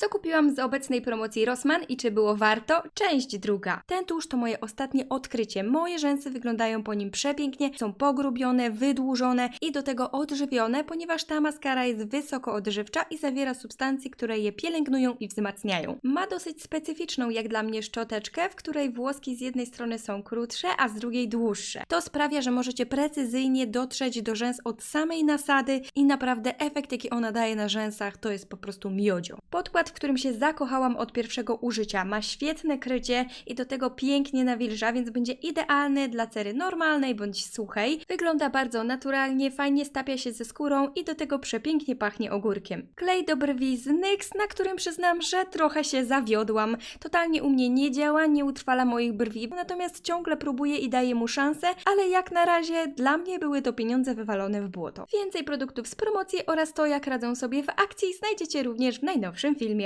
Co kupiłam z obecnej promocji Rossmann i czy było warto? Część druga. Ten tusz to moje ostatnie odkrycie. Moje rzęsy wyglądają po nim przepięknie, są pogrubione, wydłużone i do tego odżywione, ponieważ ta maskara jest wysoko odżywcza i zawiera substancje, które je pielęgnują i wzmacniają. Ma dosyć specyficzną jak dla mnie szczoteczkę, w której włoski z jednej strony są krótsze, a z drugiej dłuższe. To sprawia, że możecie precyzyjnie dotrzeć do rzęs od samej nasady i naprawdę efekt, jaki ona daje na rzęsach, to jest po prostu miodzio. Podkład, w którym się zakochałam od pierwszego użycia, ma świetne krycie i do tego pięknie nawilża, więc będzie idealny dla cery normalnej bądź suchej. Wygląda bardzo naturalnie, fajnie stapia się ze skórą i do tego przepięknie pachnie ogórkiem. Klej do brwi z NYX, na którym przyznam, że trochę się zawiodłam. Totalnie u mnie nie działa, nie utrwala moich brwi, natomiast ciągle próbuję i daję mu szansę, ale jak na razie dla mnie były to pieniądze wywalone w błoto. Więcej produktów z promocji oraz to, jak radzą sobie w akcji znajdziecie również w najnowszym filmie.